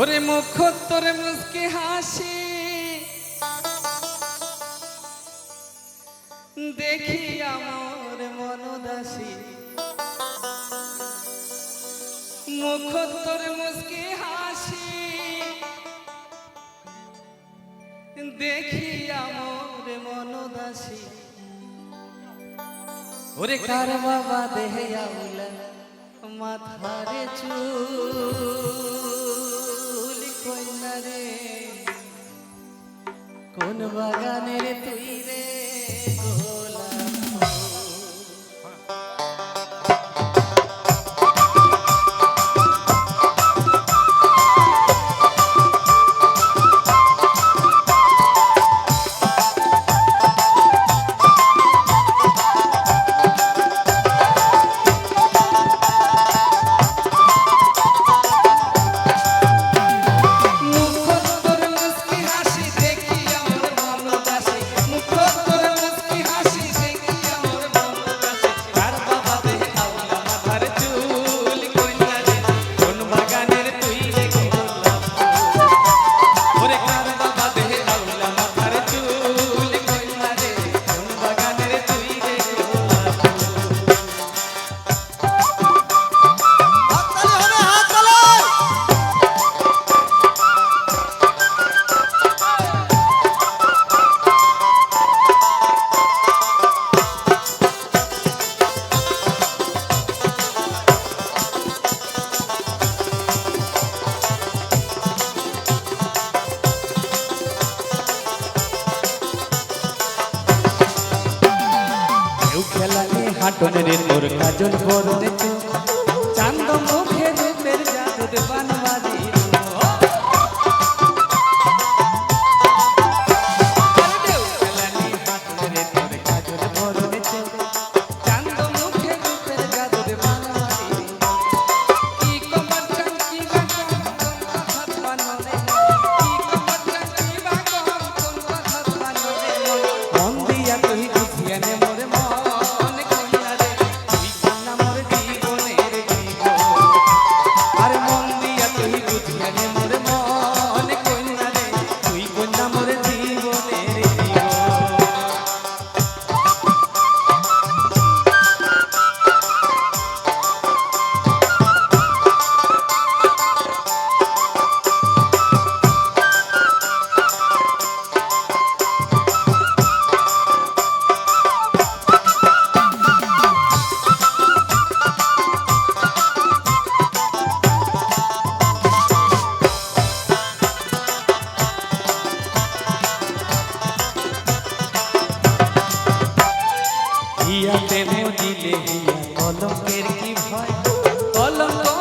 ওরে মুখ, তোর মুসকে হাসি। দেখি আমার মন দাসি। মুখ, তোর মুসকে হাসি। দেখি আমার মন দাসি। ওরে কার বাবা দেহে আউলা, মাথারে চুল। কন্যা রে কোন বাগানের তুই রে? খেলালে হাঁটন রে মোর কাজল বরণে চান্দ মুখে রূপের জাদুর বানবাজি। দিলে কলঙ্কের কি ভয়? কলঙ্ক